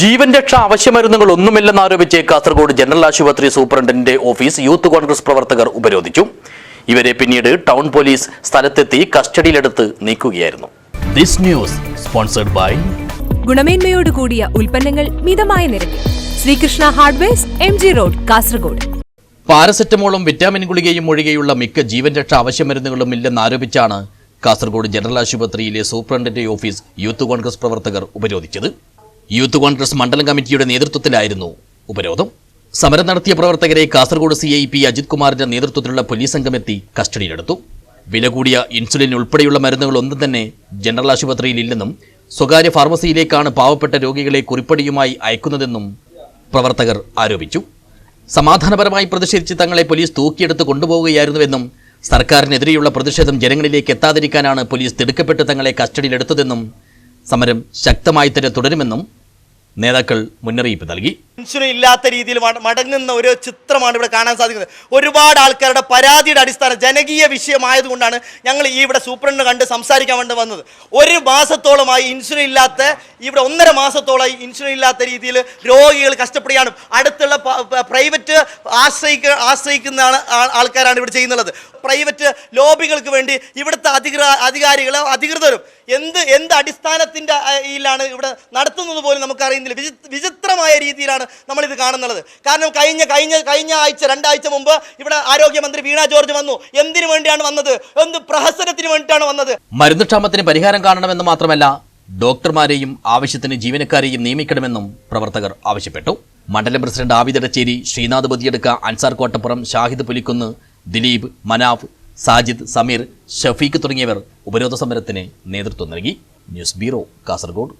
ജീവൻ രക്ഷ ആവശ്യമരുന്നുകൾ ഒന്നുമില്ലെന്ന് ആരോപിച്ച് കാസർഗോഡ് ജനറൽ ആശുപത്രി സൂപ്രണ്ടിന്റെ ഓഫീസ് യൂത്ത് കോൺഗ്രസ് പ്രവർത്തകർ ഉപരോധിച്ചു. ഇവരെ പിന്നീട് ടൗൺ പോലീസ് സ്ഥലത്തെത്തി കസ്റ്റഡിയിലെടുത്ത് നീക്കുകയായിരുന്നു. ദിസ് ന്യൂസ് സ്പോൺസർഡ് ബൈ ഗുണമേന്മയോട് കൂടിയ ഉൽപ്പന്നങ്ങൾ മിതമായ നിരക്കിൽ. Sreekrishna hardwares M G road Kasaragod. പാരസെറ്റമോളും vitamin ഗുളികയും ഒഴികെയുള്ള മിക്ക ജീവൻ രക്ഷ അവശ്യമരുന്നുകളും ഇല്ലെന്നാരോപിച്ചാണ് കാസർഗോഡ് ജനറൽ ആശുപത്രിയിലെ സൂപ്രണ്ടിന്റെ ഓഫീസ് യൂത്ത് കോൺഗ്രസ് പ്രവർത്തകർ ഉപരോധിച്ചത്. യൂത്ത് കോൺഗ്രസ് മണ്ഡലം കമ്മിറ്റിയുടെ നേതൃത്വത്തിലായിരുന്നു ഉപരോധം. സമരം നടത്തിയ പ്രവർത്തകരെ Kasaragod C I P Ajith കുമാറിന്റെ നേതൃത്വത്തിലുള്ള പോലീസ് സംഘം എത്തി കസ്റ്റഡിയിലെടുത്തു. വില കൂടിയ ഇൻസുലിൻ ഉൾപ്പെടെയുള്ള മരുന്നുകൾ ഒന്നും തന്നെ ജനറൽ ആശുപത്രിയിൽ ഇല്ലെന്നും സ്വകാര്യ ഫാർമസിയിലേക്കാണ് പാവപ്പെട്ട രോഗികളെ കുറിപ്പടിയുമായി അയക്കുന്നതെന്നും പ്രവർത്തകർ ആരോപിച്ചു. സമാധാനപരമായി പ്രതിഷേധിച്ച് തങ്ങളെ പോലീസ് തൂക്കിയെടുത്ത് കൊണ്ടുപോവുകയായിരുന്നുവെന്നും സർക്കാരിനെതിരെയുള്ള പ്രതിഷേധം ജനങ്ങളിലേക്ക് എത്താതിരിക്കാനാണ് പോലീസ് തിടുക്കപ്പെട്ട് തങ്ങളെ കസ്റ്റഡിയിലെടുത്തതെന്നും സമരം ശക്തമായി തന്നെ തുടരുമെന്നും നേതാക്കൾ മുന്നറിയിപ്പ് നൽകി. ഇൻഷുറൻസ് ഇല്ലാത്ത രീതിയിൽ മടങ്ങുന്ന ഒരു ചിത്രമാണ് ഇവിടെ കാണാൻ സാധിക്കുന്നത്. ഒരുപാട് ആൾക്കാരുടെ പരാതിയുടെ അടിസ്ഥാനം ജനകീയ വിഷയമായതുകൊണ്ടാണ് ഞങ്ങൾ ഈ ഇവിടെ സൂപ്രണ്ട് കണ്ട് സംസാരിക്കാൻ വേണ്ടി വന്നത്. ഒരു മാസത്തോളമായി ഇൻഷുറൻസ് ഇല്ലാത്ത ഇവിടെ ഒന്നര മാസത്തോളമായി ഇൻഷുറൻസ് ഇല്ലാത്ത രീതിയിൽ രോഗികൾ കഷ്ടപ്പെടുകയാണ്. അടുത്തുള്ള പ്രൈവറ്റ് ആശ്രയിക്ക ആശ്രയിക്കുന്ന ആൾക്കാരാണ് ഇവിടെ ചെയ്യുന്നത് പ്രൈവറ്റ് ലോബികൾക്ക് വേണ്ടി ഇവിടുത്തെ അധികൃ അധികാരികളും അധികൃതരും എന്ത് എന്ത് അടിസ്ഥാനത്തിന്റെ ഇതിലാണ് ഇവിടെ നടത്തുന്നത് പോലും നമുക്കറിയുന്നില്ല. വിചി വിചിത്രമായ രീതിയിലാണ് നമ്മളിത് കാണുന്നത്. കാരണം കഴിഞ്ഞ കഴിഞ്ഞ കഴിഞ്ഞ ആഴ്ച രണ്ടാഴ്ച മുമ്പ് ഇവിടെ ആരോഗ്യമന്ത്രി വീണ ജോർജ് വന്നു. എന്തിനു വേണ്ടിയാണ് വന്നത്? എന്ത് പ്രഹസനത്തിന് വേണ്ടിയിട്ടാണ് വന്നത്? മരുന്ന് ക്ഷാമത്തിന് പരിഹാരം കാണണമെന്ന് മാത്രമല്ല ഡോക്ടർമാരെയും ആവശ്യത്തിന് ജീവനക്കാരെയും നിയമിക്കണമെന്നും പ്രവർത്തകർ ആവശ്യപ്പെട്ടു. മണ്ഡലം പ്രസിഡന്റ് ആബിദ് എടച്ചേരി ശ്രീനാഥ് ബദിയെടുക്ക അൻസാർ കോട്ടപ്പുറം ഷാഹിദ് പുലിക്കുന്ന് ദിലീപ് മനാഫ് സാജിദ് സമീർ ഷഫീഖ് തുടങ്ങിയവർ ഉപരോധ സമരത്തിന് നേതൃത്വം നൽകി. News bureau Kasaragod.